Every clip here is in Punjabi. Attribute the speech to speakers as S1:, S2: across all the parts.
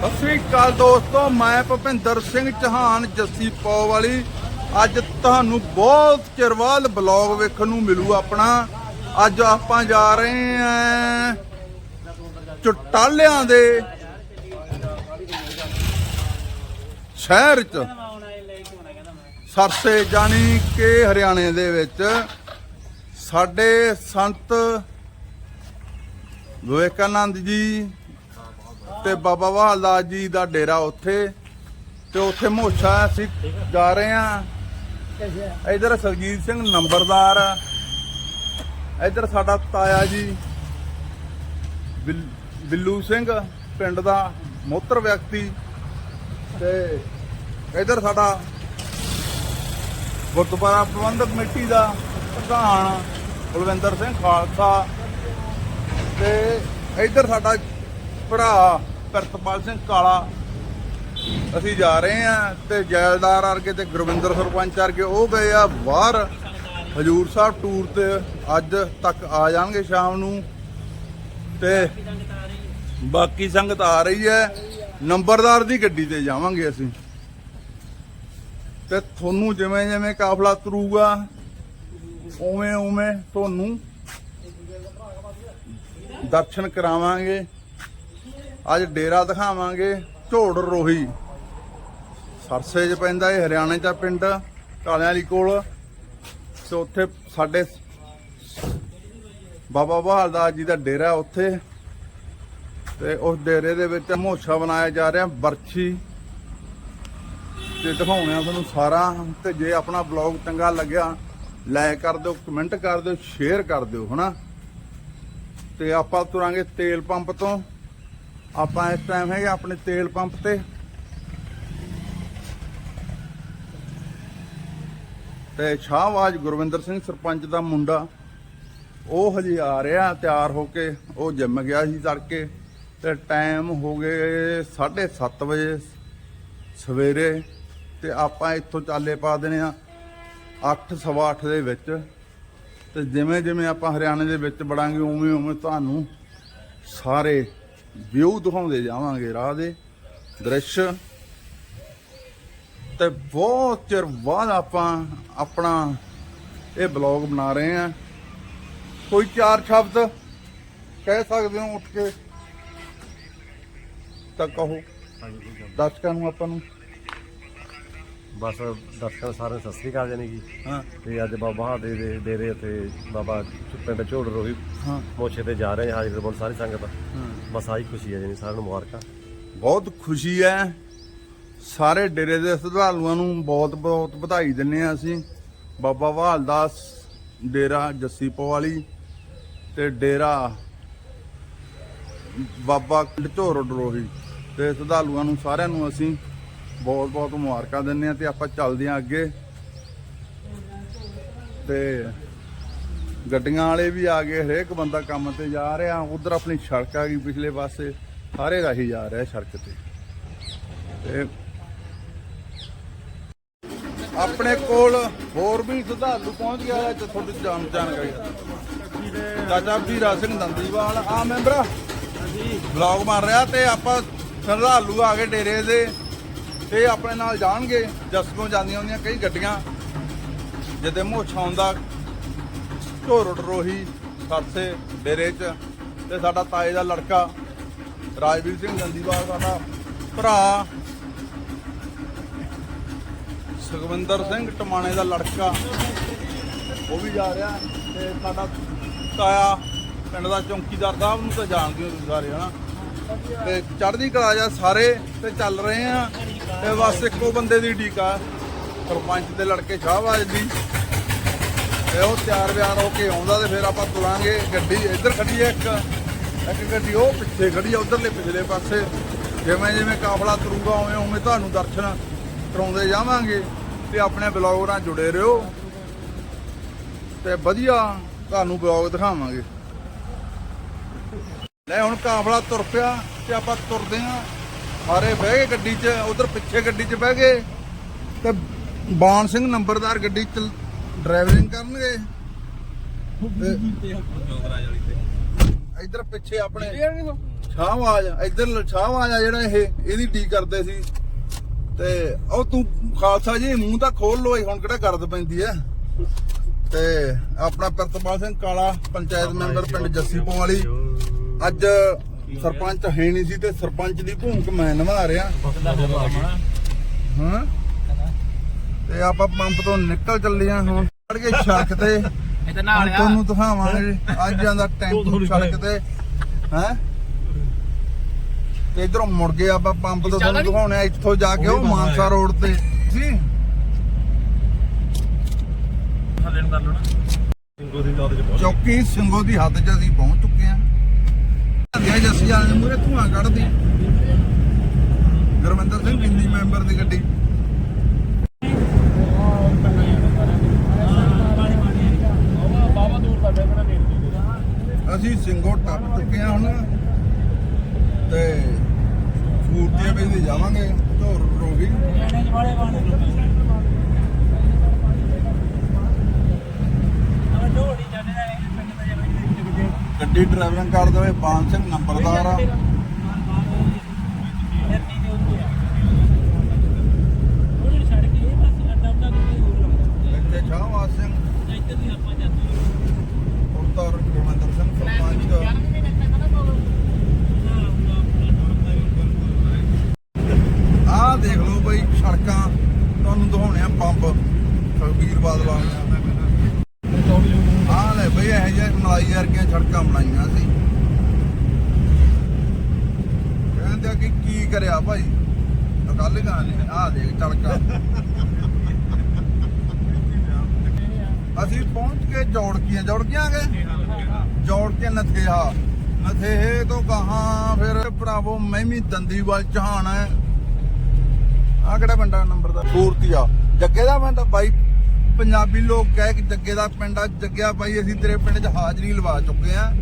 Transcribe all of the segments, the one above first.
S1: ਸਤਿ ਸ੍ਰੀ ਅਕਾਲ ਦੋਸਤੋ, ਮੈਂ ਭੁਪਿੰਦਰ ਸਿੰਘ ਚੌਹਾਨ, ਜੱਸੀ ਪੋ ਵਾਲੀ। ਅੱਜ ਤੁਹਾਨੂੰ ਬਹੁਤ ਚਿਰ ਬਾਅਦ ਬਲੌਗ ਵੇਖਣ ਨੂੰ ਮਿਲੂ ਆਪਣਾ। ਅੱਜ ਆਪਾਂ ਜਾ ਰਹੇ ਆਂ ਚਟਾਲਿਆਂ ਦੇ ਸ਼ਹਿਰ ਚ। ਸਰਸੇ ਜਾਨੀ ਕਿ ਹਰਿਆਣੇ ਦੇ ਵਿੱਚ। ਸਾਡੇ ਸੰਤ ਵਿਵੇਕਾਨੰਦ ਜੀ ਤੇ ਬਾਬਾ ਵਾਲਦਾਸ ਜੀ ਦਾ ਡੇਰਾ ਉੱਥੇ ਤੇ ਉੱਥੇ ਮੋਛਾ ਅਸੀਂ ਜਾ ਰਹੇ ਆ ਇਧਰ ਸਰਜੀਤ ਸਿੰਘ ਨੰਬਰਦਾਰ ਆ। ਇਧਰ ਸਾਡਾ ਤਾਇਆ ਜੀ, ਬਿਲ- ਬਿੱਲੂ ਸਿੰਘ ਪਿੰਡ ਦਾ ਮੋਤਰ ਵਿਅਕਤੀ ਤੇ ਇਧਰ ਸਾਡਾ ਗੁਰਦੁਆਰਾ ਪ੍ਰਬੰਧਕ ਕਮੇਟੀ ਦਾ ਪ੍ਰਧਾਨ ਬਲਵਿੰਦਰ ਸਿੰਘ ਖਾਲਸਾ ਤੇ ਇਧਰ ਸਾਡਾ ਭਰਾ ਪ੍ਰਿਤਪਾਲ ਸਿੰਘ ਕਾਲਾ। ਅਸੀਂ ਜਾ ਰਹੇ ਆ ਤੇ ਜੈਲਦਾਰ ਵਰਗੇ ਤੇ ਗੁਰਵਿੰਦਰ ਸਰਪੰਚ ਵਰਗੇ ਉਹ ਗਏ ਆ ਬਾਹਰ। ਹਜੂਰ ਸਾਹਿਬ ਟੂਰ ਤੇ ਅੱਜ ਤੱਕ ਆ ਜਾਣਗੇ ਸ਼ਾਮ ਨੂੰ। ਤੇ ਬਾਕੀ ਸੰਗਤ ਆ ਰਹੀ ਹੈ। ਨੰਬਰਦਾਰ ਦੀ ਗੱਡੀ ਤੇ ਜਾਵਾਂਗੇ ਅਸੀਂ। ਤੇ ਤੁਹਾਨੂੰ ਜਿਵੇਂ ਜਿਵੇਂ ਕਾਫਲਾ ਤੁਰੂਗਾ, ਉਵੇਂ ਉਵੇਂ ਤੁਹਾਨੂੰ ਦਰਸ਼ਨ ਕਰਾਵਾਂਗੇ। ਅੱਜ ਡੇਰਾ ਦਿਖਾਵਾਂਗੇ ਝੋੜ ਰੋਹੀ। ਸਰਸੇ 'ਚ ਪੈਂਦਾ ਇਹ, ਹਰਿਆਣੇ ਦਾ ਪਿੰਡ, ਕਾਲਿਆਂ ਵਾਲੀ ਕੋਲ। ਤੇ ਉੱਥੇ ਸਾਡੇ ਬਾਬਾ ਬਹਾਲਦਾਸ ਜੀ ਦਾ ਡੇਰਾ ਉੱਥੇ। ਤੇ ਉਸ ਡੇਰੇ ਦੇ ਵਿੱਚ ਮੋਛਾ ਬਣਾਇਆ ਜਾ ਰਿਹਾ, ਬਰਛੀ। ਤੇ ਦਿਖਾਉਣੇ ਆ ਤੁਹਾਨੂੰ ਸਾਰਾ। ਤੇ ਜੇ ਆਪਣਾ ਬਲੌਗ ਚੰਗਾ ਲੱਗਿਆ ਲਾਈਕ ਕਰ ਦਿਓ, ਕਮੈਂਟ ਕਰ ਦਿਓ, ਸ਼ੇਅਰ ਕਰ ਦਿਓ, ਹਨਾ। ਤੇ ਆਪਾਂ ਤੁਰਾਂਗੇ ਤੇਲ ਪੰਪ ਤੋਂ। ਆਪਾਂ ਇਸ ਟਾਈਮ ਹੈਗੇ ਆਪਣੇ ਤੇਲ ਪੰਪ ਤੇ। ਤੇ ਸ਼ਾਹਵਾਜ ਗੁਰਵਿੰਦਰ ਸਿੰਘ ਸਰਪੰਚ ਦਾ ਮੁੰਡਾ, ਉਹ ਹਜੇ ਆ ਰਿਹਾ, ਤਿਆਰ ਹੋ ਕੇ ਉਹ ਜਿੰਮ ਗਿਆ ਸੀ ਤੜਕੇ। ਤੇ ਟਾਈਮ ਹੋ ਗਏ 7:30 ਵਜੇ ਸਵੇਰੇ। ਤੇ ਆਪਾਂ ਇੱਥੋਂ ਚਾਲੇ ਪਾ ਦੇਣੇ ਆ 8 ਸਵਾ ਅੱਠ ਦੇ ਵਿੱਚ। ਤੇ ਜਿਵੇਂ ਜਿਵੇਂ ਆਪਾਂ ਹਰਿਆਣੇ ਦੇ ਵਿੱਚ ਬੜਾਂਗੇ ਉਵੇਂ ਉਵੇਂ ਤੁਹਾਨੂੰ ਸਾਰੇ ਵਿਊ ਦਿਖਾਉਂਦੇ ਜਾਵਾਂਗੇ ਰਾਹ ਦੇ ਦ੍ਰਿਸ਼। ਤੇ ਬਹੁਤ ਚਿਰ ਬਾਅਦ ਆਪਾਂ ਆਪਣਾ ਇਹ ਬਲੌਗ ਬਣਾ ਰਹੇ ਆ ਕੋਈ ਚਾਰ ਸ਼ਬਦ ਕਹਿ ਸਕਦੇ ਹੋ ਉੱਠ ਕੇ? ਤਾਂ ਕਹੋ। ਦਰਸ਼ਕਾਂ ਨੂੰ ਆਪਾਂ ਨੂੰ।
S2: ਬਸ ਦਰਸ਼ਕਾਂ ਸਾਰਿਆਂ ਨੂੰ ਸਤਿ ਸ੍ਰੀ ਅਕਾਲ ਜਾਨੀ ਕਿ
S1: ਹਾਂ।
S2: ਤੇ ਅੱਜ ਬਾਬਾ ਹਾਦੇ ਦੇ ਡੇਰੇ ਤੇ ਬਾਬਾ ਪਿੰਡ ਝੋੜ ਰੋਹੀ
S1: ਹਾਂ।
S2: ਮੋਛੇ ਤੇ ਜਾ ਰਹੇ ਹਾਂ ਹਾਜ਼ਰ ਬੋਲ ਸਾਰੀ ਸੰਗਤ।
S1: ਹਾਂ।
S2: ਬਸ ਆਹੀ ਖੁਸ਼ੀ ਹੈ ਜਾਨੀ ਸਾਰਿਆਂ ਨੂੰ ਮੁਬਾਰਕਾਂ।
S1: ਬਹੁਤ ਖੁਸ਼ੀ ਹੈ। ਸਾਰੇ ਡੇਰੇ ਦੇ ਸ਼ਰਧਾਲੂਆਂ ਨੂੰ ਬਹੁਤ ਬਹੁਤ ਵਧਾਈ ਦਿੰਨੇ ਆ ਅਸੀਂ। ਬਾਬਾ ਵਾਲਦਾਸ ਡੇਰਾ ਜੱਸੀ ਪਵਾਲੀ ਤੇ ਡੇਰਾ ਬਾਬਾ ਢੋਰ ਡਰੋਹੀ ਤੇ ਸ਼ਰਧਾਲੂਆਂ ਨੂੰ ਸਾਰਿਆਂ ਨੂੰ ਅਸੀਂ ਬਹੁਤ ਬਹੁਤ ਮੁਬਾਰਕਾਂ ਦਿੰਨੇ ਆ ਤੇ ਆਪਾਂ ਚੱਲਦੇ ਆ ਅੱਗੇ। ਤੇ ਗੱਡੀਆਂ ਵਾਲੇ ਵੀ ਆ ਗਏ ਹਰੇਕ ਬੰਦਾ ਕੰਮ ਤੇ ਜਾ ਰਿਹਾ ਉਧਰ ਆਪਣੀ ਸੜਕ ਆ ਗਈ ਪਿਛਲੇ ਪਾਸੇ ਸਾਰੇ ਰਾਹੀ ਜਾ ਰਿਹਾ ਸੜਕ ਤੇ। ਤੇ ਆਪਣੇ ਕੋਲ ਹੋਰ ਵੀ ਸ਼ਰਧਾਲੂ ਪਹੁੰਚ ਗਿਆ ਹੈ ਤੇ ਤੁਹਾਡੀ ਜਾਣ ਜਾਣਕਾਰੀ ਚਾਚਾ ਵੀਰਾ ਸਿੰਘ ਦੰਦੀਵਾਲ ਆ। ਮੈਂਬਰ ਬਲੌਗ ਬਣ ਰਿਹਾ ਤੇ ਆਪਾਂ ਸ਼ਰਧਾਲੂ ਆ ਗਏ ਡੇਰੇ ਦੇ। ਤੇ ਆਪਣੇ ਨਾਲ ਜਾਣਗੇ ਜਸਕੋਂ ਜਾਂਦੀਆਂ ਹੁੰਦੀਆਂ ਕਈ ਗੱਡੀਆਂ। ਜਿੱਦੇ ਮੋਛਾ ਆਉਂਦਾ ਢੋਰੜ ਰੋਹੀ ਸਰਸੇ ਡੇਰੇ 'ਚ। ਤੇ ਸਾਡਾ ਤਾਏ ਦਾ ਲੜਕਾ ਰਾਜਵੀਰ ਸਿੰਘ ਗੰਦੀਵਾਲ, ਸਾਡਾ ਭਰਾ ਸੁਖਵਿੰਦਰ ਸਿੰਘ ਟਮਾਣੇ ਦਾ ਲੜਕਾ। ਉਹ ਵੀ ਜਾ ਰਿਹਾ ਤੇ ਸਾਡਾ ਤਾਇਆ ਪਿੰਡ ਦਾ ਚੌਂਕੀਦਾਰ ਸਾਹਿਬ ਨੂੰ ਤਾਂ ਜਾਣਦੇ ਹੋ ਤੁਸੀਂ ਸਾਰੇ, ਹਨਾ? ਤੇ ਚੜ੍ਹਦੀ ਕਲਾ ਜਾ ਸਾਰੇ ਤੇ ਚੱਲ ਰਹੇ ਆ। ਤੇ ਬਸ ਇੱਕੋ ਬੰਦੇ ਦੀ ਢੀਕਾ ਸਰਪੰਚ ਦੇ ਲੜਕੇ ਸ਼ਾਹਬਾਜ ਦੀ। ਤੇ ਉਹ ਤਿਆਰ ਵਿਆਰ ਹੋ ਕੇ ਆਉਂਦਾ ਤੇ ਫਿਰ ਆਪਾਂ ਤੁਰਾਂਗੇ। ਗੱਡੀ ਇੱਧਰ ਖੜੀ ਹੈ ਇੱਕ। ਇੱਕ ਗੱਡੀ ਉਹ ਪਿੱਛੇ ਖੜੀ ਹੈ ਉਧਰਲੇ ਪਿਛਲੇ ਪਾਸੇ। ਜਿਵੇਂ ਜਿਵੇਂ ਕਾਫਲਾ ਤੁਰੂਗਾ, ਉਵੇਂ ਉਵੇਂ ਤੁਹਾਨੂੰ ਦਰਸ਼ਨ ਕਰਾਉਂਦੇ ਜਾਵਾਂਗੇ। ਤੇ ਆਪਣੇ ਬਲੌਗ ਨਾਲ ਜੁੜੇ ਰਹੋ। ਤੇ ਵਧੀਆ ਤੁਹਾਨੂੰ ਬਲੌਗ ਦਿਖਾਵਾਂਗੇ। ਲੈ ਹੁਣ ਕਾਫਲਾ ਤੁਰ ਪਿਆ ਤੇ ਆਪਾਂ ਤੁਰਦੇ ਆਂ ਸਾਰੇ ਬਹਿ ਗਏ ਗੱਡੀ 'ਚ ਉਧਰ ਪਿੱਛੇ ਗੱਡੀ 'ਚ ਬਹਿ ਗਏ। ਤੇ ਬਾਣ ਸਿੰਘ ਨੰਬਰਦਾਰ ਗੱਡੀ 'ਚ ਡਰਾਈਵਿੰਗ ਕਰਨਗੇ। ਇੱਧਰ ਪਿੱਛੇ ਆਪਣੇ ਸ਼ਾਹਵਾਜ ਇੱਧਰ ਸ਼ਾਹਵਾਜ ਆ ਜਿਹੜਾ ਇਹ ਇਹਦੀ ਡੀ ਕਰਦੇ ਸੀ। ਤੇ ਉਹ ਤੂੰ ਖਾਲਸਾ ਜੀ ਮੂੰਹ ਤਾਂ ਖੋਲ ਲੋ ਹੁਣ ਕਿਹੜਾ ਗਰਦ ਪੈਂਦੀ ਐ ਤੇ ਆਪਣਾ ਪ੍ਰਤਪਾਲ ਸਿੰਘ ਕਾਲਾ ਪੰਚਾਇਤ ਮੈਂਬਰ ਪਿੰਡ ਜੱਸੀਪੋ ਵਾਲੀ ਅੱਜ ਸਰਪੰਚ ਹੈ ਨਹੀਂ ਸੀ ਤੇ ਸਰਪੰਚ ਦੀ ਭੂਮਿਕਾ ਮੈਂ ਨਿਭਾ ਰਿਹਾ। ਹਾਂ? ਤੇ ਆਪਾਂ ਪੰਪ ਤੋਂ ਨਿਕਲ ਚੱਲੇ ਆ ਹੁਣ। ਚੜ ਕੇ ਸੜਕ ਤੇ।
S3: ਇਹ ਤਾਂ ਨਾਲ
S1: ਹੁਣ
S3: ਆ।
S1: ਤੁਹਾਨੂੰ ਦਿਖਾਵਾਂਗੇ ਅੱਜ ਜਾਂਦਾ ਟੈਂਪੂ ਸੜਕ ਤੇ। ਹੈ? ਤੇ ਇਧਰੋਂ ਮੁੜ ਗਏ ਆਪਾਂ ਪੰਪ ਤੋਂ ਤੁਹਾਨੂੰ ਦਿਖਾਉਣੇ ਇੱਥੋਂ ਜਾ ਕੇ ਉਹ ਮਾਨਸਾ ਰੋਡ ਤੇ। ਜੀ।
S3: ਥੱਲੇ ਨੂੰ ਕਰ
S2: ਦੀ ਬਹੁਤ
S1: ਚੌਕੀ ਸਿੰਘੋ ਦੀ ਹੱਦ 'ਚ ਅਸੀਂ ਪਹੁੰਚ ਚੁੱਕੇ ਆ ਅੱਗੇ ਜੱਸੀ ਵਾਲੇ ਦੇ ਮੂਰੇ ਧੂਆਂ ਕੱਢਦੀ। ਗੁਰਮਿੰਦਰ ਸਿੰਘ ਗਿੰਦੀ ਮੈਂਬਰ ਦੀ ਗੱਡੀ। ਅਸੀਂ ਸਿੰਘੋ ਟੱਪ ਚੁੱਕੇ ਹਾਂ ਹੁਣ ਤੇ ਫੂਰਤੀਆਂ ਵਿੱਚ ਜਾਵਾਂਗੇ ਧੁਰ ਰੋਗੀ
S3: ਨੇੜੇ ਵਾਲੇ ਵਾਲੇ ਅਬ ਢੋੜੀ ਜਾਂਦੇ ਨੇ ਪਿੰਡ ਦਾ ਜਿਵੇਂ
S1: ਗੱਡੀ ਡਰਾਈਵਿੰਗ ਕਰਦੇ ਹੋਏ ਬਾਨ ਸਿੰਘ ਨੰਬਰਦਾਰ ਆ ਇੱਥੇ ਸ਼ਾਹਵਾਜ ਸਿੰਘ ਪੁੱਤਰ ਗੁਰਮਿੰਦਰ ਸਿੰਘ ਸਰਪੰਚ ਆਹ ਦੇਖ ਲਓ ਬਈ ਸੜਕਾਂ ਤੁਹਾਨੂੰ ਦਿਖਾਉਣੇ ਆ ਪੰਪ ਸੁਖਬੀਰ ਬਾਦਲ ਵਾਲੀਆਂ ਆਹ ਲੈ ਬਈ ਇਹ ਜਿਹੇ ਮਲਾਈ ਵਰਗੀਆਂ ਸੜਕਾਂ ਬਣਾਈਆਂ ਸੀ ਕਹਿੰਦੇ ਆ ਕਿ ਕੀ ਕਰਿਆ ਭਾਈ? ਗੱਲ ਕਹਾਣੀ ਆਹ ਦੇਖ ਸੜਕਾਂ ਅਸੀਂ ਪਹੁੰਚ ਕੇ ਜੋੜਕੀਆਂ ਜੋੜਕੀਆਂ ਆ ਗਏ? ਜੋੜ ਕੇ ਨਥੇਹਾ। ਨਥੇਹੇ ਤੋਂ ਕਹਾਂ ਫਿਰ ਭਰਾਵੋ, ਮੈਂ ਵੀ ਦੰਦੀਵਾਲ ਚਹਾਨ ਹੈ। ਆ ਕਿਹੜਾ ਪਿੰਡ ਨੰਬਰ ਦਾ? ਸੂਰਤੀਆ। ਜੱਗੇ ਦਾ ਪਿੰਡ ਬਾਈ ਪੰਜਾਬੀ ਲੋਕ ਕਹਿ ਕਿ ਜੱਗੇ ਦਾ ਪਿੰਡ ਆ। ਜੱਗਿਆ ਬਾਈ ਅਸੀਂ ਤੇਰੇ ਪਿੰਡ 'ਚ ਹਾਜ਼ਰੀ ਲਵਾ ਚੁੱਕੇ ਆ।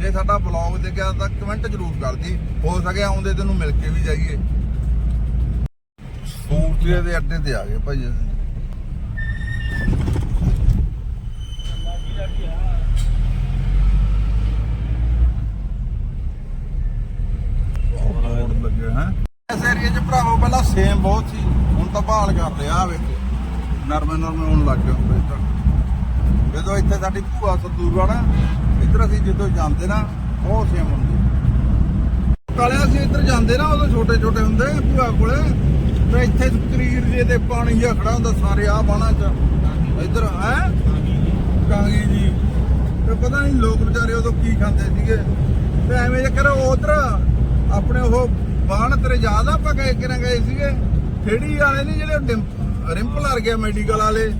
S1: ਜੇ ਸਾਡਾ ਬਲੌਗ ਦੇਖਿਆ ਤਾਂ ਕਮੈਂਟ ਜ਼ਰੂਰ ਕਰਦੀ। ਹੋ ਸਕਿਆ ਆਉਂਦੇ ਤੈਨੂੰ ਮਿਲ ਕੇ ਵੀ ਜਾਈਏ। ਸੂਰਤੀਏ ਦੇ ਅੱਡੇ ਤੇ ਆ ਗਏ ਭਾਈ ਅਸੀਂ। ਇਸ ਏਰੀਏ 'ਚ ਭਰਾਵੋ, ਪਹਿਲਾਂ ਸੇਮ ਬਹੁਤ ਸੀ। ਹੁਣ ਤਾਂ ਭਾਲ ਕਰ ਲਿਆ ਵੇਖੋ। ਨਰਮੇ ਨਰਮੇ ਹੋਣ ਲੱਗ ਗਏ ਹੁਣ ਤਾਂ। ਜਦੋਂ ਇੱਥੇ ਸਾਡੀ ਭੂਆ ਸਦੂਰ ਆ ਨਾ ਇੱਧਰ ਅਸੀਂ ਜਦੋਂ ਜਾਂਦੇ ਨਾ, ਉਹ ਸੇਮ ਹੁੰਦੀ ਕਾਲੇ ਅਸੀਂ ਇੱਧਰ ਜਾਂਦੇ ਨਾ, ਉਦੋਂ ਛੋਟੇ ਛੋਟੇ ਹੁੰਦੇ, ਭੂਆ ਕੋਲੇ, ਤੇ ਇੱਥੇ ਕਰੀਰ ਜੇ ਤੇ ਪਾਣੀ ਜਿਹਾ ਖੜਾ ਹੁੰਦਾ, ਸਾਰੇ ਆ ਬਾਣਾ 'ਚ। ਇੱਧਰ, ਹੈ? ਕਾਂਗੀ ਜੀ। ਤੇ ਪਤਾ ਨਹੀਂ ਲੋਕ ਵਿਚਾਰੇ ਉਦੋਂ ਕੀ ਖਾਂਦੇ ਸੀਗੇ। ਤੇ ਐਵੇਂ ਜੇ ਕਰੋ, ਉਧਰ ਆਪਣੇ ਉਹ ਬਾਣ ਤੇਰੇ ਯਾਦ ਆ, ਆਪਾਂ ਗਏ ਕਿਰਾਂ ਗਏ ਸੀਗੇ? ਥੇੜੀ ਵਾਲੇ ਨਹੀਂ ਜਿਹੜੇ ਡਿੰਪ- ਰਿੰਪਲ ਆ ਮੈਡੀਕਲ ਵਾਲੇ,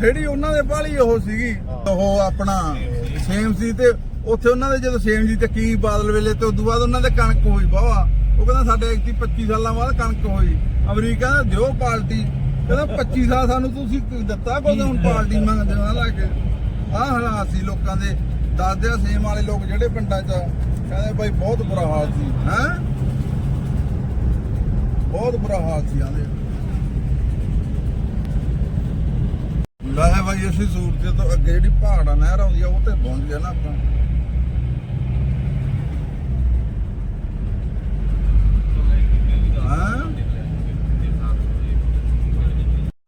S1: ਥੇੜੀ ਉਹਨਾਂ ਦੇ ਬਾਲੀ ਉਹ ਸੀਗੀ। ਉਹ ਆਪਣਾ ਸੇਮ ਸੀ ਤੇ ਉੱਥੇ ਉਹਨਾਂ ਦੇ ਜਦੋਂ ਸੇਮ ਸੀ ਤੇ ਕੀ ਬਾਦਲ ਵੇਲੇ ਤੇ ਉਦੋਂ ਬਾਅਦ ਉਹਨਾਂ ਦੇ ਕਣਕ ਹੋਈ ਵਾਵਾ ਉਹ ਕਹਿੰਦਾ ਸਾਡੇ ਐਕਟੀ 25 ਸਾਲਾਂ ਬਾਅਦ ਕਣਕ ਹੋਈ। ਅਮਰੀਕਾ ਦਾ ਦਿਓ ਪਾਰਟੀ। ਕਹਿੰਦਾ 25 ਸਾਲ ਸਾਨੂੰ ਤੁਸੀਂ ਦਿੱਤਾ ਕੋਈ ਹੁਣ ਪਾਰਟੀ ਮੰਗਦੇ ਆ ਲਾ ਕੇ। ਆਹ ਹਾਲਾਤ ਸੀ ਲੋਕਾਂ ਦੇ। ਦੱਸਦੇ ਆ ਸੇਮ ਵਾਲੇ ਲੋਕ ਜਿਹੜੇ ਪਿੰਡਾਂ 'ਚ ਕਹਿੰਦੇ ਬਾਈ ਬਹੁਤ ਬੁਰਾ ਹਾਲ ਸੀ ਹੈ? ਬਹੁਤ ਬੁਰਾ ਹਾਲ ਸੀ ਆਂਦੇ। ਲੈ ਬਾਈ, ਅਸੀਂ ਸੂਰਤ ਤੋਂ ਅੱਗੇ ਜਿਹੜੀ ਪਹਾੜਾ ਨਹਿਰ ਆਉਂਦੀ ਆ, ਉਹ ਤੇ ਪਹੁੰਚ ਗਏ ਨਾ ਆਪਾਂ।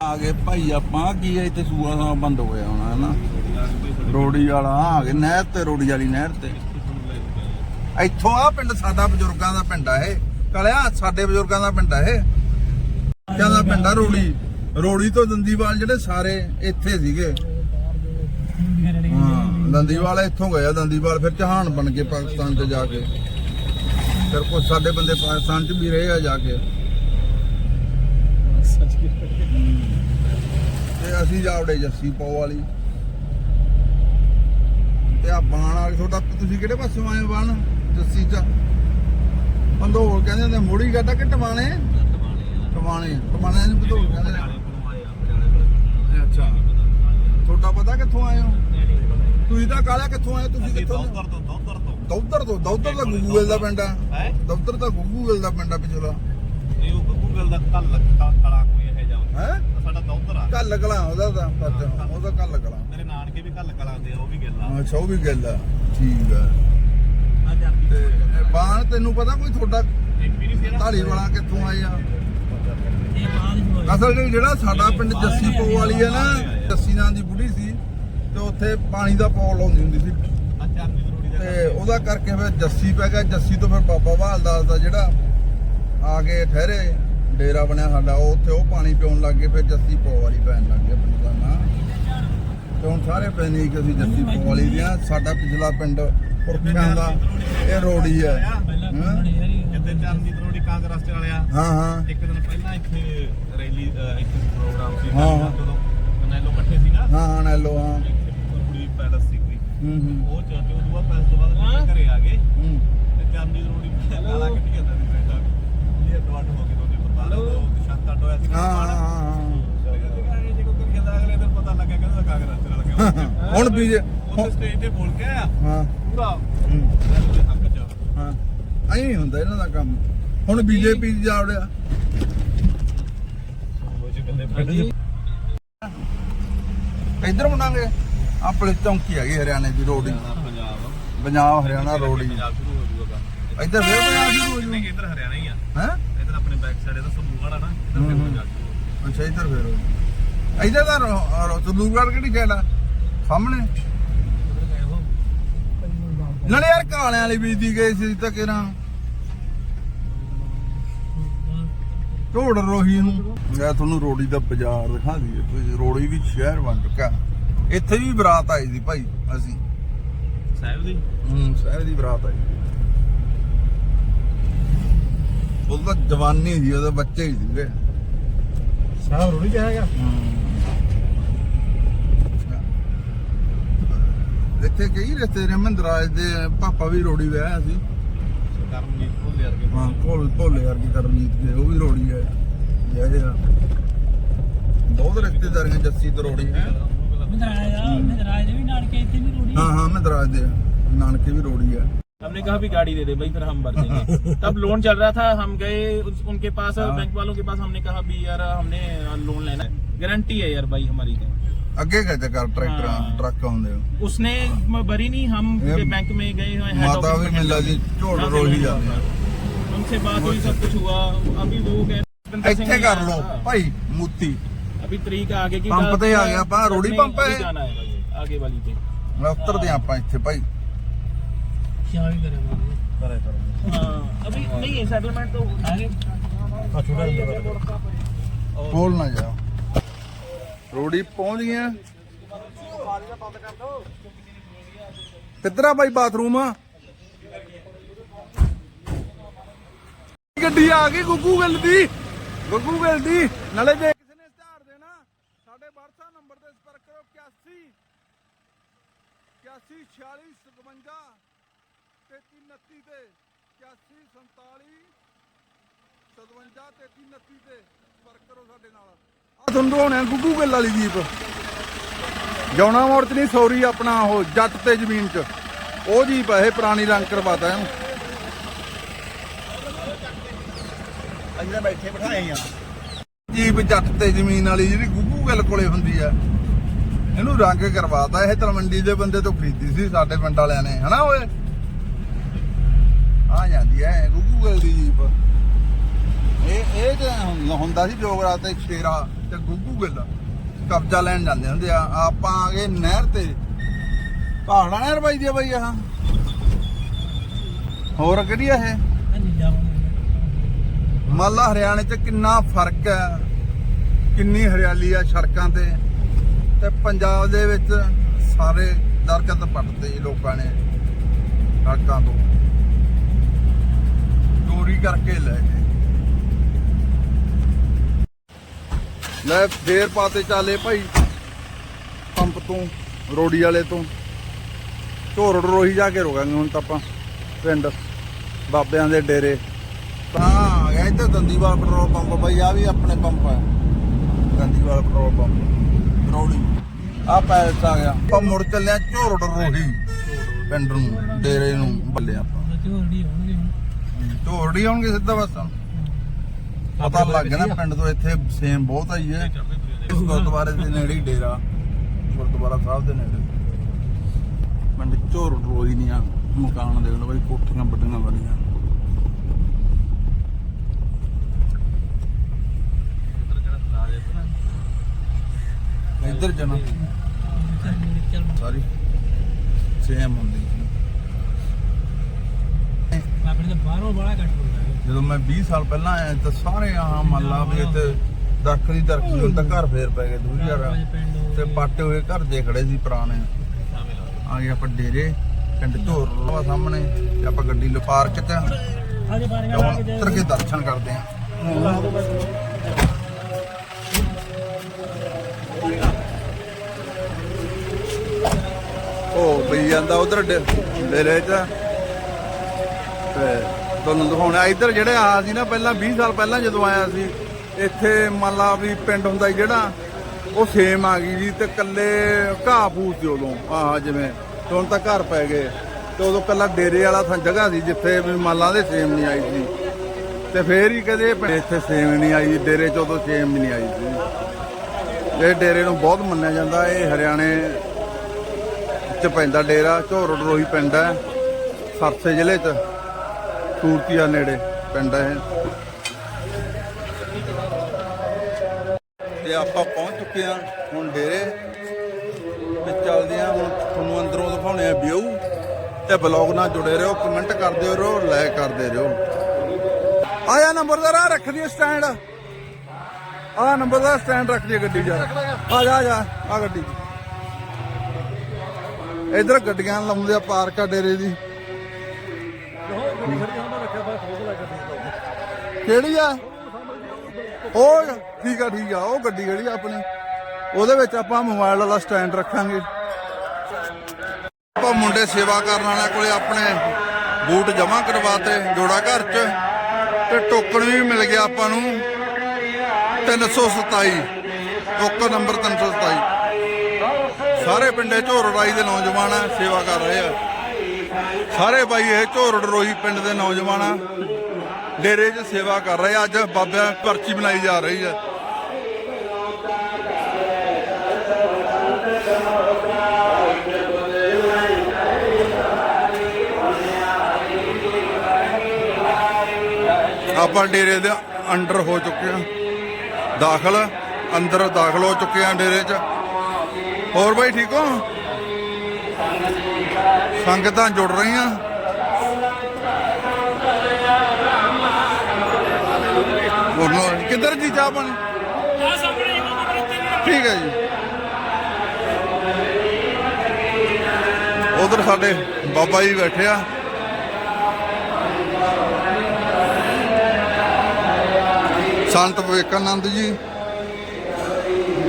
S1: ਆ ਗਏ ਭਾਈ ਆਪਾਂ, ਕੀ ਹੈ ਇੱਥੇ ਸੂਆ ਸਾ ਬੰਦ ਹੋਇਆ ਹੋਣਾ, ਹੈ ਨਾ? ਰੋੜੀ ਵਾਲਾ, ਆ ਗਏ ਨਹਿਰ ਤੇ, ਰੋੜੀ ਵਾਲੀ ਨਹਿਰ ਤੇ। ਇੱਥੋਂ ਆ ਪਿੰਡ, ਸਾਡਾ ਬਜ਼ੁਰਗਾਂ ਦਾ ਪਿੰਡ ਆ ਇਹ। ਕਲਿਆ, ਸਾਡੇ ਬਜ਼ੁਰਗਾਂ ਦਾ ਪਿੰਡ ਆ ਇਹ। ਕਹਿੰਦਾ ਪਿੰਡ ਆ ਰੋੜੀ? ਰੋੜੀ ਤੋਂ ਦੰਦੀਵਾਲ ਜਿਹੜੇ ਸਾਰੇ ਇੱਥੇ ਸੀਗੇ। ਹਾਂ ਦੰਦੀਵਾਲ ਇੱਥੋਂ ਗਏ ਆ ਦੰਦੀਵਾਲ ਫਿਰ ਚਹਾਨ ਬਣ ਕੇ ਪਾਕਿਸਤਾਨ ਤੇ ਜਾ ਕੇ। ਫਿਰ ਕੁਝ ਸਾਡੇ ਬੰਦੇ ਪਾਕਿਸਤਾਨ ਚ ਵੀ ਰਹੇ ਆ ਜਾ ਕੇ। ਤੇ ਅਸੀਂ ਜਾਵੜੇ ਜੱਸੀ ਪੋ ਵਾਲੀ। ਤੇ ਆ ਬਾਣ ਵਾਲੀ ਤੁਹਾਡਾ ਤੁਸੀਂ ਕਿਹੜੇ ਪਾਸੋਂ ਆਏ ਬਾਣ? ਜੱਸੀ ਚ। ਪੰਦੋਲ ਕਹਿੰਦੇ ਨੇ ਮੋੜੀ ਗੱਡਾ ਕਿ ਟਮਾਣੇ ਟਮਾਣੇ ਟਮਾਣੇ ਨੂੰ ਪੰਦੋਲ ਕਹਿੰਦੇ ਅੱਛਾ। ਤੁਹਾਡਾ ਪਤਾ ਕਿੱਥੋਂ ਆਏ ਹੋ? ਤੁਸੀਂ ਤਾਂ ਕਾਲਾ ਕਿੱਥੋਂ ਆਏ? ਤੁਸੀਂ ਕਿੱਥੋਂ?
S2: ਦੌਦਰ ਤੋਂ ਦੌਦਰ ਤੋਂ।
S1: ਦੌਦਰ ਤੋਂ? ਦੌਦਰ ਤਾਂ ਗੂਗਲ ਦਾ ਪਿੰਡ ਆ।
S2: ਹੈ?
S1: ਦੌਦਰ ਤਾਂ ਗੂਗਲ ਦਾ ਪਿੰਡ ਆ ਪਿਛਲਾ।
S2: ਇਹ ਉਹ ਗੂਗਲ ਦਾ ਕੱਲ ਕਲਾ ਕੋਈ ਇਹ ਜਾ
S1: ਹੈ?
S2: ਸਾਡਾ ਦੌਦਰ ਆ।
S1: ਕੱਲ ਕਲਾ ਉਹਦਾ ਤਾਂ ਪਤਾ ਉਹਦਾ ਕੱਲ ਕਲਾ।
S2: ਮੇਰੇ ਨਾਨਕੇ ਵੀ ਕੱਲ ਕਲਾ ਦੇ ਆ ਉਹ ਵੀ ਗੱਲਾਂ
S1: ਅੱਛਾ ਉਹ ਵੀ ਗੱਲ ਆ। ਠੀਕ ਆ।
S3: ਆ
S1: ਬਾਣ ਤੈਨੂੰ ਪਤਾ ਕੋਈ ਤੁਹਾਡਾ
S3: ਨਹੀਂ
S1: ਢਾਲੀ ਵਾਲਾ ਕਿੱਥੋਂ ਆਏ ਆ
S3: ਇਹ ਬਾਅਦ ਹੀ ਹੋਇਆ
S1: ਅਸਲ ਵਿੱਚ ਜਿਹੜਾ ਸਾਡਾ ਪਿੰਡ ਜੱਸੀ ਪੋ ਵਾਲੀ ਹੈ ਨਾ, ਜੱਸੀ ਨਾਂ ਦੀ ਬੁੜੀ ਸੀ ਤੇ ਉੱਥੇ ਪਾਣੀ ਦਾ ਪੌਲ ਲਾਉਂਦੀ ਹੁੰਦੀ ਸੀ।
S3: ਆ
S1: ਤੇ ਉਹਦਾ ਕਰਕੇ ਫਿਰ ਜੱਸੀ ਪੈ ਗਿਆ। ਜੱਸੀ ਤੋਂ ਫਿਰ ਬਾਬਾ ਬਹਾਲਦਾਸ ਦਾ ਜਿਹੜਾ ਆ ਕੇ ਠਹਿਰੇ, ਡੇਰਾ ਬਣਿਆ ਸਾਡਾ, ਉਹ ਉੱਥੇ ਉਹ ਪਾਣੀ ਪਿਉਣ ਲੱਗ ਗਏ, ਫਿਰ ਜੱਸੀ ਪੋ ਵਾਲੀ ਪੈਣ ਲੱਗ ਗਿਆ ਪਿੰਡ ਦਾ ਨਾਂ। ਤੇ ਹੁਣ ਸਾਰੇ ਪੈਣੇ ਕਿ ਅਸੀਂ ਜੱਸੀ ਪੋ ਵਾਲੀ ਦੇ ਆ ਸਾਡਾ ਪਿਛਲਾ ਪਿੰਡ ਪੁਰਖਿਆਂ ਦਾ ਇਹ ਰੋੜੀ ਹੈ? ਹਾਂ
S3: ਜਿੱਦੇ ਚਾਰ ਦੀ ਰੋੜੀ ਕਾਂਗਰਸ ਵਾਲਿਆ
S1: ਹਾਂ ਹਾਂ।
S3: ਇੱਕ ਦਿਨ ਪਹਿਲਾਂ ਇੱਥੇ ਰੈਲੀ ਇੱਥੇ ਪ੍ਰੋਗਰਾਮ ਸੀ
S1: ਹਾਂ।
S3: ਜਦੋਂ ਮਨੈਲੋ ਇਕੱਠੇ ਸੀ ਨਾ
S1: ਹਾਂ ਹਾਂ ਨੈਲੋ ਹਾਂ।
S3: ਇੱਥੇ ਕੁੜੀ ਪੈਲਸ ਸੀ ਕੋਈ।
S1: ਹੂੰ ਹੂੰ।
S3: ਉਹ ਚਾਹਤੇ ਉਹ ਦੁਆ ਪੈਲਸ ਤੋਂ ਬਾਅਦ ਘਰੇ ਆ ਗਏ।
S1: ਹੂੰ।
S3: ਤੇ ਦੀ ਰੋੜੀ ਲਾਲਾ ਕੱਢੀ ਜਾਂਦਾ ਸੀ ਬੈਠਾ। ਇਹ ਡਵਾਟ ਹੋ ਕੇ ਦੋਨੇ ਪਤਾ ਲੱਗਾ ਉਹ ਸ਼ਾਂਤਾ ਟੋਇਆ ਸੀ
S1: ਹਾਂ ਹਾਂ ਹਾਂ ਹਾਂ। ਹੁਣ ਵੀ ਜੇ-
S3: ਉੱਥੇ ਸਟੇਜ ਤੇ ਬੋਲ ਕੇ ਆਇਆ।
S1: ਹਾਂ।
S3: ਪੂਰਾ।
S1: ਹੂੰ, ਹਾਂ ਐਂ ਹੁੰਦਾ ਇਹਨਾਂ ਦਾ ਕੰਮ। ਹੁਣ ਬੀਜੇਪੀ ਜਾ ਵੜਿਆ। ਇੱਧਰ ਬਣਾਂਗੇ ਆਪਣੇ ਚੌਂਕੀ ਹੈਗੀ ਹਰਿਆਣੇ ਦੀ ਰੋਡ ਹੀ।
S3: ਪੰਜਾਬ
S1: ਪੰਜਾਬ ਹਰਿਆਣਾ ਰੋਡ ਹੀ। ਇੱਧਰ ਫੇਰ ਪੰਜਾਬ ਸ਼ੁਰੂ ਹੋ।
S3: ਨਹੀਂ ਇੱਧਰ ਹਰਿਆਣਾ ਹੀ ਆ।
S1: ਹੈ?
S3: ਇੱਧਰ ਆਪਣੇ ਬੈਕ ਸਾਈਡ ਇਹਦਾ ਆ ਨਾ। ਇੱਧਰ ਫਿਰ। ਪੰਜਾਬ
S1: ਅੱਛਾ ਇੱਧਰ ਫੇਰ ਹੋ। ਇੱਧਰ ਦਾ ਤੰਦੂਰਗੜ ਕਿਹੜੀ ਸਾਈਡ ਆ? ਸਾਹਮਣੇ। ਨਾਲੇ ਯਾਰ ਕਾਲਿਆਂ ਵਾਲੀ ਬੀਜਦੀ ਗਏ ਸੀ ਤਾਂ ਕਿਰਾਂ ਢੋੜ ਰੋਹੀ ਨੂੰ। ਮੈਂ ਤੁਹਾਨੂੰ ਰੋੜੀ ਦਾ ਬਾਜ਼ਾਰ ਦਿਖਾ ਦਈਏ। ਰੋੜੀ ਵੀ ਸ਼ਹਿਰ ਬਣ ਚੁੱਕਾ ਇੱਥੇ ਵੀ ਬਰਾਤ ਆਈ ਸੀ ਭਾਈ ਅਸੀਂ।
S3: ਸਾਹਿਬ ਦੀ?
S1: ਹੂੰ ਸ਼ਹਿਰ ਦੀ ਬਰਾਤ ਆਈ। ਉਹ ਤਾਂ ਜਵਾਨੀ ਸੀ ਉਹਦੇ ਬੱਚੇ ਹੀ ਸੀਗੇ।
S3: ਸਾਹਿਬ ਰੋੜੀ ਜਾਏਗਾ
S1: ਇੱਥੇ ਕਈ ਰਿਸ਼ਤੇ ਰਮਿੰਦਰ ਰਾਜ ਦੇ ਪਾਪਾ ਵੀ ਰੋੜੀ ਵਿਆਹਿਆ ਸੀ।
S3: ਕਰਮਜੀਤ ਭੋਲੇ ਵਰਗੇ।
S1: ਹਾਂ ਭੋਲ ਭੋਲੇ ਵਰਗੇ ਕਰਮਜੀਤ ਦੇ ਉਹ ਵੀ ਰੋੜੀ ਹੈ। ਜੈ ਜੈ ਬਹੁਤ ਰਿਸ਼ਤੇਦਾਰੀਆਂ ਜੱਸੀ ਤੇ ਰੋੜੀ ਹੈ।
S3: ਮਦਰਾਜ ਆ ਮਦਰਾਜ ਵੀ ਨਾਨਕੇ ਇੱਥੇ ਵੀ ਰੋੜੀ
S1: ਹਾਂ। ਹਾਂ ਮਦਰਾਜ ਦੇ ਨਾਨਕੇ ਵੀ ਰੋੜੀ ਹੈ।
S4: हमने कहा भी गाड़ी दे दे भाई फिर हम भर देंगे तब लोन चल रहा था हम गए उनके पास बैंक वालों के पास हमने कहा भी यार हमने लोन लेना है गारंटी है यार भाई हमारी
S1: ਅੱਗੇ ਗਏ ਤੇ। ਕਰ
S4: ਟਰੈਕਟਰਾਂ
S1: ਟਰੱਕ ਆਉਂਦੇ ਹੋ
S4: ਉਸਨੇ ਭਰੀ ਨਹੀਂ ਹਮ ਬੈਂਕ
S1: ਮੇ
S4: ਗਏ
S1: ਹੋਏ
S4: ਮਾਤਾ
S1: ਵੀ
S4: ਮਿਲਾ
S1: ਜੀ ਝੋੜ
S4: ਰੋਹੀ
S1: ਜਾਂਦੇ ਆ।
S4: हुआ। उनसे बात हुई सब कुछ हुआ अभी वो कह
S1: ਇੱਥੇ ਕਰ ਲਓ ਭਾਈ ਮੂਤੀ
S4: अभी तरीक आगे की
S1: पंप
S4: बात
S1: पे आ
S4: है,
S1: गया, पा, रोड़ी
S4: नहीं,
S1: पंप है।
S4: अभी जाना है भाई, आगे वाली पे
S1: ਮੈਂ ਉਤਰਦੇ ਆਪਾਂ ਇੱਥੇ ਭਾਈ
S3: ਕੀ ਵੀ ਕਰੇ ਕਰੇ ਕਰੋ
S4: हाँ, अभी नहीं है सेटलमेंट तो आगे
S3: ਆ ਛੋਟਾ ਜਿਹਾ
S1: ਬੋਲ ਨਾ ਜਾ ਰੋੜੀ ਪਹੁੰਚ ਗਏ ਆ ਕਿੱਧਰ ਆ ਬਾਈ ਬਾਥਰੂਮ ਗੱਡੀ ਆ ਗਈ ਗੁੱਗੂ ਗਿੱਲ ਦੀ। ਗੁੱਗੂ ਗਿੱਲ ਦੀ। ਨਾਲੇ ਜੇ ਕਿਸੇ ਨੇ ਇਸ਼ਤਿਹਾਰ ਦੇਣਾ, ਸਾਡੇ WhatsApp ਨੰਬਰ ਤੇ ਸੰਪਰਕ ਕਰੋ 81 81 46 57 33 29 ਤੇ। 81 47 57 ਤੇ 29 ਤੇ ਸੰਪਰਕ ਕਰੋ ਸਾਡੇ ਨਾਲ। ਆ ਤੁਹਾਨੂੰ ਦਿਖਾਉਣੇ ਗੁੱਗੂ ਗਿੱਲ ਵਾਲੀ ਜੀਪ। ਜੌਣਾ ਮੋੜ ਚ ਨਹੀਂ ਸੌਰੀ ਆਪਣਾ ਉਹ ਜੱਟ ਤੇ ਜ਼ਮੀਨ ਚ। ਉਹ ਜੀਪ ਇਹ ਪੁਰਾਣੀ ਰੰਗ ਕਰਵਾਤਾ ਇਹਨੂੰ।
S3: ਅਸੀਂ ਬੈਠੇ ਬਿਠਾਏ ਆ।
S1: ਜੀਪ ਜੱਟ ਤੇ ਜ਼ਮੀਨ ਵਾਲੀ ਜਿਹੜੀ ਗੁੱਗੂ ਗਿੱਲ ਕੋਲੇ ਹੁੰਦੀ ਆ, ਇਹਨੂੰ ਰੰਗ ਕਰਵਾਤਾ, ਇਹ ਤਲਵੰਡੀ ਦੇ ਬੰਦੇ ਤੋਂ ਖਰੀਦੀ ਸੀ ਸਾਡੇ ਪਿੰਡ ਵਾਲਿਆਂ ਨੇ, ਹਨਾ ਓਏ? ਆ ਜਾਂਦੀ ਐ ਗੁੱਗੂ ਗਿੱਲ ਦੀ ਜੀਪ। ਇਹ ਇਹ ਤੇ ਹੁੰਦਾ- ਸੀ ਜੋਗਰਾ ਤੇ ਸ਼ੇਰਾ ਤੇ ਗੁੱਗੂ ਗਿੱਲ, ਕਬਜ਼ਾ ਲੈਣ ਜਾਂਦੇ ਹੁੰਦੇ ਆ। ਆਪਾਂ ਆ ਗਏ ਨਹਿਰ ਤੇ। ਪਹਾੜਾ ਨਹਿਰ ਬਾਈ ਦੀ ਬਾਈ ਆਹ। ਹੋਰ ਕਿਹੜੀ ਆ ਇਹ? ਮਾਲਾ ਹਰਿਆਣੇ ਚ ਕਿੰਨਾ ਫ਼ਰਕ ਹੈ, ਕਿੰਨੀ ਹਰਿਆਲੀ ਆ ਸੜਕਾਂ ਤੇ ਤੇ ਪੰਜਾਬ ਦੇ ਵਿੱਚ ਸਾਰੇ ਦਰਖਤ ਪੱਟਦੇ ਲੋਕਾਂ ਨੇ ਸੜਕਾਂ ਤੋਂ। ਚੋਰੀ ਕਰਕੇ ਲੈ ਗਏ। ਲੈ ਫੇਰ ਪਾਤੇ ਚਾਲੇ ਭਾਈ, ਪੰਪ ਤੋਂ, ਰੋੜੀ ਵਾਲੇ ਤੋਂ। ਝੋਰੜ ਰੋਹੀ ਜਾ ਕੇ ਰੋਕਾਂਗੇ ਹੁਣ ਤਾਂ ਆਪਾਂ, ਪਿੰਡ, ਬਾਬਿਆਂ ਦੇ ਡੇਰੇ। ਤਾਂ ਆ ਦੰਦੀਵਾਲ ਪੈਟਰੋਲ ਪੰਪ ਬਈ ਆ ਵੀ ਆਪਣੇ ਪੰਪ ਹੈ ਦੰਦੀਵਾਲ ਪੈਟਰੋਲ ਪੰਪ। ਰੋੜੀ ਆ ਪੈਲਸ ਆ ਗਿਆ। ਆਪਾਂ ਮੁੜ ਚੱਲਿਆ ਝੋਰੜ ਰੋਹੀ ਪਿੰਡ ਨੂੰ, ਡੇਰੇ ਨੂੰ, ਬੱਲੇ ਆਪਾਂ।
S3: ਝੋੜੀ ਹੋਣਗੇ
S1: ਝੋਰੜੀ ਆਉਣਗੇ ਸਿੱਧਾ ਬਸ। ਪਤਾ ਲੱਗ ਗਿਆ ਨਾ, ਪਿੰਡ ਤੋਂ ਇੱਥੇ ਸੇਮ ਬਹੁਤ ਆਈ ਹੈ। ਗੁਰਦੁਆਰੇ ਦੇ ਨੇੜੇ ਹੀ ਡੇਰਾ। ਗੁਰਦੁਆਰਾ ਸਾਹਿਬ ਦੇ ਨੇੜੇ। ਪਿੰਡ ਝੋਰੜ ਰੋਹੀ ਨਹੀਂ ਮਕਾਨ ਦੇਖ ਲਓ ਬਈ, ਕੋਠੀਆਂ ਵੱਡੀਆਂ ਵੱਡੀਆਂ ਇੱਧਰ ਜਨਾ ਸਾਰੀ ਸੇਮ ਹੁੰਦੀ
S5: ਆਪਣੇ ਤਾਂ ਬਾਹਰੋਂ ਬੜਾ ਘੱਟ ਹੁੰਦਾ ਹੈ।
S1: ਜਦੋਂ ਮੈਂ 20 ਸਾਲ ਪਹਿਲਾਂ ਆਇਆ ਤਾਂ ਸਾਰੇ ਆਹ ਮੰਨ ਲਾ ਵੀ ਇੱਥੇ ਦਰਖਤ ਦਰਖਤ ਹੁਣ ਤਾਂ ਘਰ ਫੇਰ ਪੈ ਗਏ ਦੂਰੀ ਯਾਰ ਤੇ ਪਾਟੇ ਹੋਏ ਘਰ ਦੇ ਖੜੇ ਸੀ ਪੁਰਾਣੇ। ਆ ਗਏ ਆਪਾਂ ਡੇਰੇ ਪਿੰਡ ਝੋਰ ਲਵਾ ਸਾਹਮਣੇ ਤੇ ਆਪਾਂ ਗੱਡੀ ਲਫਾਰ ਚ ਤੇ ਹੁਣ ਉੱਤਰ ਕੇ ਦਰਸ਼ਨ ਕਰਦੇ ਆ ਉਹ ਪਈ ਜਾਂਦਾ ਉਧਰ ਡੇਰੇ ਚ ਤੇ ਤੁਹਾਨੂੰ ਦਿਖਾਉਣਾ, ਇੱਧਰ ਜਿਹੜੇ ਆ ਸੀ ਨਾ ਪਹਿਲਾਂ 20 ਸਾਲ ਪਹਿਲਾਂ ਜਦੋਂ ਆਇਆ ਸੀ, ਇੱਥੇ ਮੰਨ ਲਾ ਵੀ ਪਿੰਡ ਹੁੰਦਾ ਸੀ ਜਿਹੜਾ, ਉਹ ਸੇਮ ਆ ਗਈ ਜੀ ਤੇ ਕੱਲੇ ਘਾਹ ਫੂਸ ਸੀ ਉਦੋਂ, ਆਹ ਜਿਵੇਂ ਹੁਣ ਤਾਂ ਘਰ ਪੈ ਗਏ। ਤੇ ਉਦੋਂ ਕੱਲਾ ਡੇਰੇ ਵਾਲਾ ਥਾਂ ਜਗ੍ਹਾ ਸੀ ਜਿੱਥੇ ਵੀ ਮਾਲਾਂ ਦੇ ਸੇਮ ਨਹੀਂ ਆਈ ਸੀ। ਤੇ ਫੇਰ ਹੀ ਕਦੇ ਇੱਥੇ ਸੇਮ ਨਹੀਂ ਆਈ, ਡੇਰੇ ਚ ਉਦੋਂ ਸੇਮ ਵੀ ਨਹੀਂ ਆਈ ਸੀ। ਇਹ ਡੇਰੇ ਨੂੰ ਬਹੁਤ ਮੰਨਿਆ ਜਾਂਦਾ, ਇਹ ਹਰਿਆਣੇ ਚ ਪੈਂਦਾ ਡੇਰਾ, ਝੋਰ ਡਰੋਹੀ ਪਿੰਡ ਹੈ, ਸਰਸੇ ਜ਼ਿਲ੍ਹੇ ਚ ਸੂਰਤੀਆ ਨੇੜੇ ਪਿੰਡ ਹੈ ਤੇ ਆਪਾਂ ਪਹੁੰਚ ਚੁੱਕੇ ਹਾਂ ਹੁਣ ਡੇਰੇ ਤੇ ਚੱਲਦੇ ਹਾਂ, ਹੁਣ ਤੁਹਾਨੂੰ ਅੰਦਰੋਂ ਦਿਖਾਉਣੇ ਆ ਵਿਊ। ਤੇ ਬਲੌਗ ਨਾਲ ਜੁੜੇ ਰਹੋ ਕਮੈਂਟ ਕਰਦੇ ਰਹੋ ਲਾਈਕ ਕਰਦੇ ਰਹੋ। ਆਇਆ ਨੰਬਰਦਾਰ ਆ ਰੱਖ ਦੀ ਸਟੈਂਡ। ਆ ਨੰਬਰਦਾਰ ਸਟੈਂਡ ਰੱਖ ਦੀ ਗੱਡੀ ਜਾ। ਜਾ, ਆ ਜਾ, ਆ ਗੱਡੀ। ਇਧਰ ਗੱਡੀਆਂ ਲਾਉਂਦੇ ਆ ਪਾਰਕ ਆ ਡੇਰੇ ਦੀ। ਕਿਹੜੀ ਆ? ਉਹ ਠੀਕ ਆ ਠੀਕ ਆ, ਉਹ ਗੱਡੀ ਕਿਹੜੀ ਆ ਆਪਣੀ? ਉਹਦੇ ਵਿੱਚ ਆਪਾਂ ਮੋਬਾਈਲ ਵਾਲਾ ਸਟੈਂਡ ਰੱਖਾਂਗੇ। ਆਪਾਂ ਮੁੰਡੇ ਸੇਵਾ ਕਰਨ ਵਾਲਿਆਂ ਕੋਲੇ ਆਪਣੇ ਬੂਟ ਜਮ੍ਹਾਂ ਕਰਵਾਤੇ ਜੋੜਾ ਘਰ ਚ, ਤੇ ਟੋਕਨ ਵੀ ਮਿਲ ਗਿਆ ਆਪਾਂ ਨੂੰ 327 ਟੋਕਨ ਨੰਬਰ 327 ਸਾਰੇ ਪਿੰਡੇ ਝੋਰੜਾਈ ਦੇ ਨੌਜਵਾਨ ਆ, ਸੇਵਾ ਕਰ ਰਹੇ ਆ। ਸਾਰੇ ਬਾਈ ਇਹ ਝੋਰੜ ਰੋਹੀ ਪਿੰਡ ਦੇ ਨੌਜਵਾਨ ਆ, ਡੇਰੇ 'ਚ ਸੇਵਾ ਕਰ ਰਹੇ ਆ। ਅੱਜ ਬਾਬਿਆਂ ਪਰਚੀ ਬਣਾਈ ਜਾ ਰਹੀ ਆ। ਆਪਾਂ ਡੇਰੇ ਦੇ ਅੰਡਰ ਹੋ ਚੁੱਕੇ ਆ, ਦਾਖਲ, ਅੰਦਰ ਦਾਖਲ ਹੋ ਚੁੱਕੇ ਆ ਡੇਰੇ 'ਚ। ਹੋਰ ਬਾਈ ਠੀਕ ਹੋ? ਸੰਗਤਾਂ ਜੁੜ ਰਹੀਆਂ। ਬੋਲੋ ਕਿੱਧਰ ਜੀ ਚਾਹ ਪਾਣੀ? ਠੀਕ ਹੈ ਜੀ। ਉਧਰ ਸਾਡੇ ਬਾਬਾ ਜੀ ਬੈਠੇ ਆ। ਸੰਤ ਵਿਵੇਕਾਨੰਦ ਜੀ।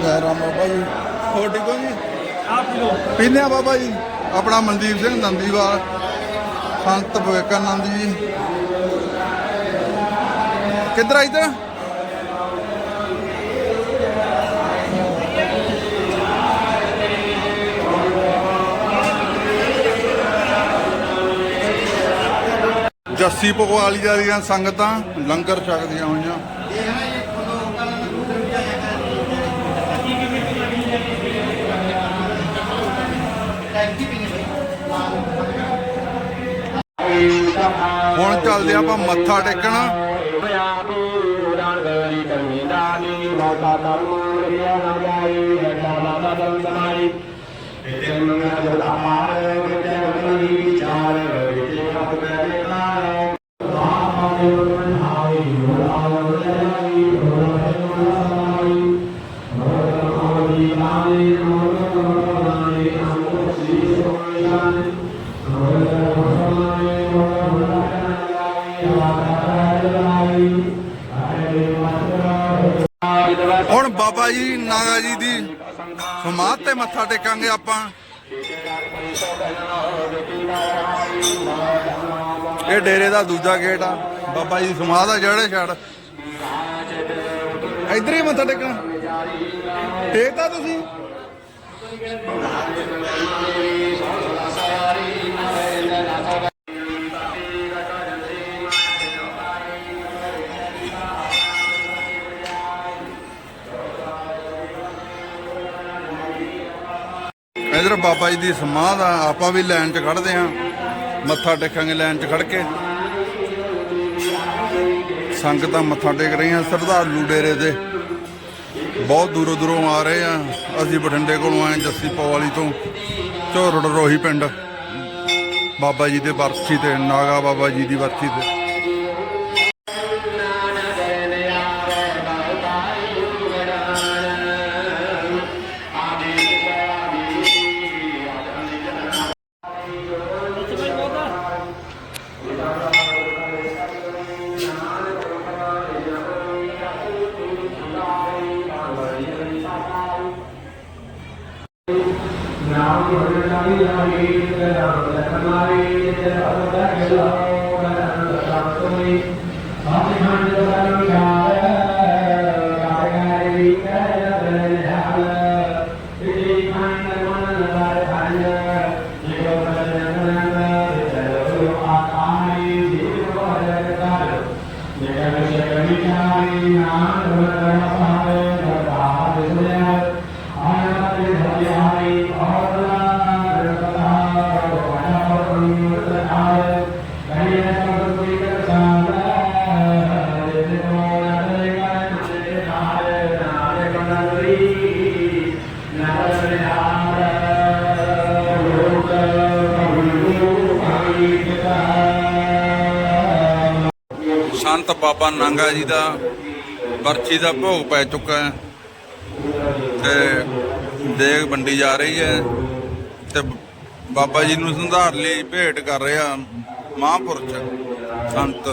S1: ਜੈ ਰਾਮ ਬਾਬਾ ਜੀ। ਹੋਰ ਠੀਕ ਹੋ ਜੀ? ਪੀਨੇ ਆ ਬਾਬਾ ਜੀ। ਆਪਣਾ ਮਨਦੀਪ ਸਿੰਘ ਨੰਦੀਵਾਲ ਸੰਤ ਵਿਵੇਕਾਨੰਦ ਜੀ। ਕਿੱਧਰ ਆ ਇੱਧਰ? ਜੱਸੀ ਪਗਵਾਲੀਆ ਦੀਆਂ ਸੰਗਤਾਂ ਲੰਗਰ ਛਕਦੀਆਂ ਹੋਈਆਂ। ਹੁਣ ਚੱਲਦੇ ਆਪਾਂ ਮੱਥਾ ਟੇਕਣ। ਹੁਣ ਬਾਬਾ ਜੀ ਨਾਗਾ ਜੀ ਦੀ ਸਮਾਧ ਤੇ ਮੱਥਾ ਟੇਕਾਂਗੇ ਆਪਾਂ। ਇਹ ਡੇਰੇ ਦਾ ਦੂਜਾ ਗੇਟ ਆ। ਬਾਬਾ ਜੀ ਦੀ ਸਮਾਧ ਆ ਜਿਹੜੇ ਛੜ। ਇੱਧਰ ਹੀ ਮੱਥਾ ਟੇਕਣਾ। ਟੇਕਦਾ ਤੁਸੀਂ? ਇਧਰ ਬਾਬਾ ਜੀ ਦੀ ਸਮਾਧ ਆ, ਆਪਾਂ ਵੀ ਲਾਈਨ 'ਚ ਖੜਦੇ ਆਂ ਮੱਥਾ ਟੇਕਾਂਗੇ ਲਾਈਨ 'ਚ ਖੜ ਕੇ। ਸੰਗਤਾਂ ਮੱਥਾ ਟੇਕ ਰਹੀਆਂ ਸਰਦਾਲੂ ਡੇਰੇ ਦੇ ਬਹੁਤ ਦੂਰੋਂ ਦੂਰੋਂ ਆ ਰਹੇ ਆ। ਅਸੀਂ ਬਠਿੰਡੇ ਕੋਲੋਂ ਆਏ ਜੱਸੀ ਪਵਾਲੀ ਤੋਂ, ਝੋਰੜ ਰੋਹੀ ਪਿੰਡ। ਬਾਬਾ ਜੀ ਦੇ ਵਰਸੀ ਤੇ, ਨਾਗਾ ਬਾਬਾ ਜੀ ਦੀ ਵਰਸੀ ਤੇ। ਬਾਬਾ ਨਾਂਗਾ ਜੀ ਦਾ ਵਰਛੀ ਦਾ ਭੋਗ ਪੈ ਚੁੱਕਾ ਹੈ। ਤੇ ਦੇਗ ਵੰਡੀ ਜਾ ਰਹੀ ਹੈ। ਤੇ ਬਾਬਾ ਜੀ ਨੂੰ ਸੰਧਾਰ ਲਈ ਭੇਟ ਕਰ ਰਿਹਾ ਮਹਾਂਪੁਰਸ਼ ਸੰਤ।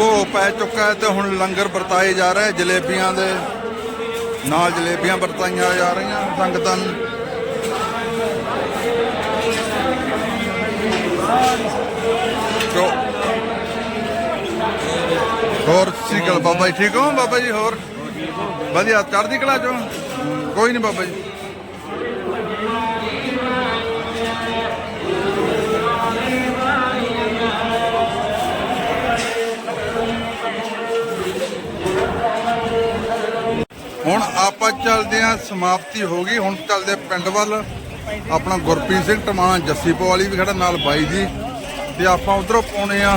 S1: ਭੋਗ ਪੈ ਚੁੱਕਾ ਹੈ ਤੇ ਹੁਣ ਲੰਗਰ ਵਰਤਾਏ ਜਾ ਰਹੇ, ਜਲੇਬੀਆਂ ਦੇ ਨਾਲ ਜਲੇਬੀਆਂ ਵਰਤਾਈਆਂ ਜਾ ਰਹੀਆਂ ਸੰਗਤਾਂ ਨੂੰ ਜੋ ਹੋਰ ਸਿਕਲ ਬਾਬਾ ਜੀ, ਠੀਕ ਹੋ ਬਾਬਾ ਜੀ, ਹੋਰ? ਵਧੀਆ, ਚੜ੍ਹਦੀ ਕਲਾ ਚੋਂ? ਕੋਈ ਨਹੀਂ ਬਾਬਾ ਜੀ। ਹੁਣ ਆਪਾਂ ਚੱਲਦੇ ਆਂ ਸਮਾਪਤੀ ਹੋ ਗਈ। ਹੁਣ ਚੱਲਦੇ ਪਿੰਡ ਵੱਲ। ਆਪਣਾ ਗੁਰਪ੍ਰੀਤ ਸਿੰਘ ਟਮਾਣਾ, ਜੱਸੀ ਪਵਾਲੀ ਵੀ ਖੜਾ ਨਾਲ ਬਾਈ ਜੀ। ਤੇ ਆਪਾਂ ਉਧਰੋਂ ਪਾਉਣੇ ਆ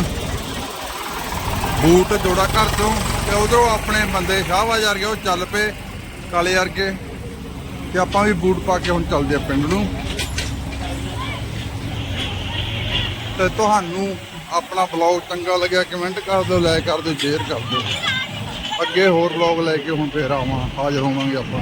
S1: ਬੂਟ ਜੋੜਾ ਘਰ ਤੋਂ ਤੇ ਉਧਰੋਂ ਆਪਣੇ ਬੰਦੇ ਸ਼ਾਹਬਾਜ਼ ਗਏ ਉਹ ਚੱਲ ਪਏ ਕਾਲੇ ਵਰਗੇ। ਤੇ ਆਪਾਂ ਵੀ ਬੂਟ ਪਾ ਕੇ ਹੁਣ ਚੱਲਦੇ ਆ ਪਿੰਡ ਨੂੰ। ਤੇ ਤੁਹਾਨੂੰ ਆਪਣਾ ਬਲੌਗ ਚੰਗਾ ਲੱਗਿਆ ਕਮੈਂਟ ਕਰ ਦਿਓ ਲਾਈਕ ਕਰ ਦਿਓ ਸ਼ੇਅਰ ਕਰ ਦਿਓ। ਅੱਗੇ ਹੋਰ ਵਲੌਗ ਲੈ ਕੇ ਹੁਣ ਫੇਰ ਆਵਾਂ ਹਾਜ਼ਰ ਹੋਵਾਂਗੇ ਆਪਾਂ।